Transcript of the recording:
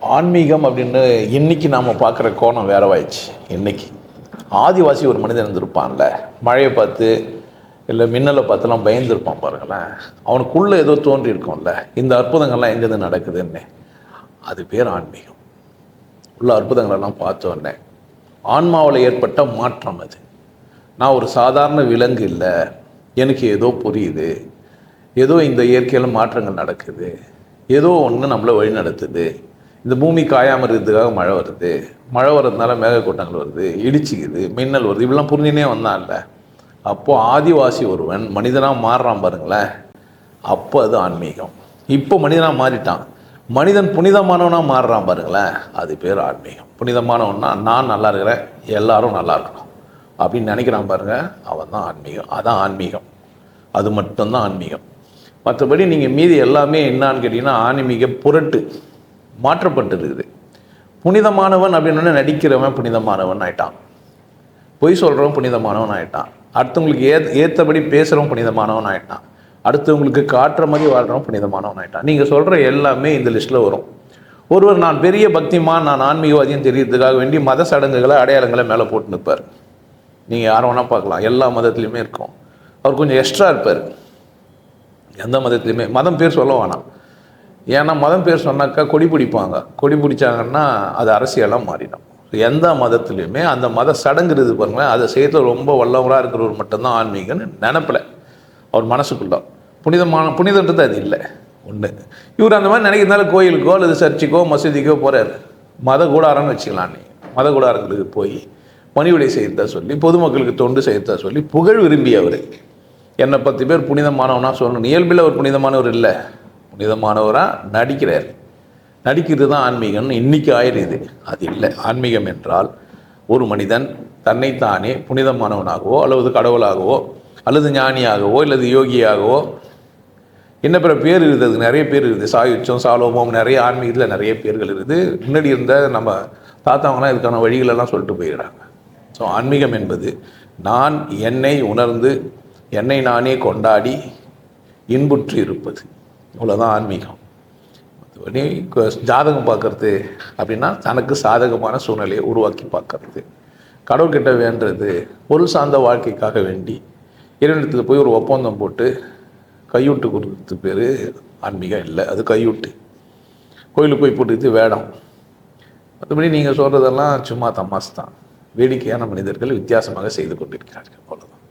ஆன்மீகம் அப்படின்னு இன்னைக்கு நாம் பார்க்குற கோணம் வேறவாயிடுச்சு. இன்றைக்கி ஆதிவாசி ஒரு மனிதன் இருந்திருப்பான்ல. மழையை பார்த்து இல்லை மின்னலை பார்த்துலாம் பயந்துருப்பான் பாருங்களேன். அவனுக்குள்ளே ஏதோ தோன்றி இருக்கும்ல. இந்த அற்புதங்கள்லாம் எங்கேருந்து நடக்குதுன்னு. அது பேர் ஆன்மீகம். உள்ள அற்புதங்களெல்லாம் பார்த்த உடனே ஆன்மாவில் ஏற்பட்ட மாற்றம் அது. நான் ஒரு சாதாரண விலங்கு இல்லை. எனக்கு ஏதோ புரியுது. ஏதோ இந்த இயற்கையில் மாற்றங்கள் நடக்குது. ஏதோ ஒன்று நம்மளை வழி நடத்துது இந்த பூமி காயாமல் இருக்கிறதுக்காக மழை வருது. மழை வர்றதுனால மேகக்கூட்டங்கள் வருது. இடிச்சிக்குது. மின்னல் வருது. இப்படிலாம் புரிஞ்சுனே வந்தான்ல. அப்போது ஆதிவாசி ஒருவன் மனிதனாக மாறுறான் பாருங்களேன். அப்போ அது ஆன்மீகம். இப்போ மனிதனாக மாறிட்டான். மனிதன் புனிதமானவனாக மாறுறான் பாருங்களேன். அது பேர் ஆன்மீகம். புனிதமானவன்னா நான் நல்லா இருக்கிறேன். எல்லாரும் நல்லா இருக்கணும். அப்படின்னு நினைக்கிறான் பாருங்க. அவன் தான் ஆன்மீகம். அதான் ஆன்மீகம். அது மட்டும்தான் ஆன்மீகம். மற்றபடி நீங்கள் மீதி எல்லாமே என்னான்னு கேட்டிங்கன்னா ஆன்மீக புரட்டு. மாற்றப்பட்டு இருக்குது புனிதமானவன் அப்படின்னு நடிக்கிறவன் புனிதமானவன் ஆயிட்டான். பொய் சொல்கிறவன் புனிதமானவன் ஆயிட்டான். அடுத்தவங்களுக்கு ஏ ஏற்றபடி பேசுகிறவன் புனிதமானவன் ஆயிட்டான். அடுத்தவங்களுக்கு காட்டுற மாதிரி வாழ்கிறவன் புனிதமானவன் ஆயிட்டான். நீங்கள் சொல்கிற எல்லாமே இந்த லிஸ்ட்டில் வரும். ஒருவர் நான் பெரிய பக்திமான் நான் ஆன்மீகவாதியும் தெரியறதுக்காக வேண்டி மத சடங்குகளை அடையாளங்களை மேலே போட்டு நிற்பார். நீங்கள் யாரை வேணால் பார்க்கலாம். எல்லா மதத்துலேயுமே இருக்கும். அவர் கொஞ்சம் எக்ஸ்ட்ரா இருப்பார். எந்த மதத்துலையுமே மதம் பேர் சொல்ல வேணாம். ஏன்னா மதம் பேர் சொன்னாக்கா கொடி பிடிப்பாங்க. கொடி பிடிச்சாங்கன்னா அது அரசியலாக மாறிடும். எந்த மதத்துலேயுமே அந்த மத சடங்கு பாருங்களேன் அதை செய்யறது ரொம்ப வல்லவராக இருக்கிறவர் மட்டும்தான் ஆன்மீகன்னு நினப்பில். அவர் மனசுக்குள்ள. புனிதமான புனிதன்றது அது இல்லை. ஒன்று இவர் அந்த மாதிரி நினைக்கிறதுனால கோயிலுக்கோ அல்லது சர்ச்சுக்கோ மசூதிக்கோ போகிறார் மத கூடாரம்னு வச்சுக்கலாம் நீ. மத கூடாரங்களுக்கு போய் மணிவிடை செய்யறதா சொல்லி பொதுமக்களுக்கு தொண்டு செய்யறதா சொல்லி புகழ் விரும்பியவர். என்னை பத்து பேர் புனிதமானவனா சொல்லணும். இயல்பில் அவர் புனிதமானவர் இல்லை. புனிதமானவராக நடிக்கிறார். நடிக்கிறது தான் ஆன்மீகம்னு இன்னைக்கு ஆயிடுது அது இல்லை. ஆன்மீகம் என்றால் ஒரு மனிதன் தன்னைத்தானே புனிதமானவனாகவோ அல்லது கடவுளாகவோ அல்லது ஞானியாகவோ அல்லது யோகியாகவோ என்ன பிற பேர் இருக்குது? நிறைய பேர் இருக்குது. சாயுச்சம் சாலோமம் நிறைய ஆன்மீகத்தில் நிறைய பேர்கள் இருக்குது. முன்னாடி இருந்த நம்ம தாத்தாவங்களாம் இதுக்கான வழிகளெல்லாம் சொல்லிட்டு போயிடுறாங்க. ஸோ ஆன்மீகம் என்பது நான் என்னை உணர்ந்து என்னை நானே கொண்டாடி இன்புற்று இருப்பது இவ்வளோதான் ஆன்மீகம். மற்றபடி ஜாதகம் பார்க்கறது அப்படின்னா தனக்கு சாதகமான சூழ்நிலையை உருவாக்கி பார்க்கறது. கடவுள்கிட்ட வேண்டுறது பொருள் சார்ந்த வாழ்க்கைக்காக வேண்டி. இறைவனத்தில் போய் ஒரு ஒப்பந்தம் போட்டு கையூட்டு கொடுக்கறது பேர் ஆன்மீகம் இல்லை அது கையூட்டு. கோயிலுக்கு போய் போட்டுக்கிட்டு வேடம். மற்றபடி நீங்கள் சொல்கிறதெல்லாம் சும்மா தமாஸ் தான். வேடிக்கையான மனிதர்கள் வித்தியாசமாக செய்து கொண்டிருக்கிறார்கள் அவ்வளோ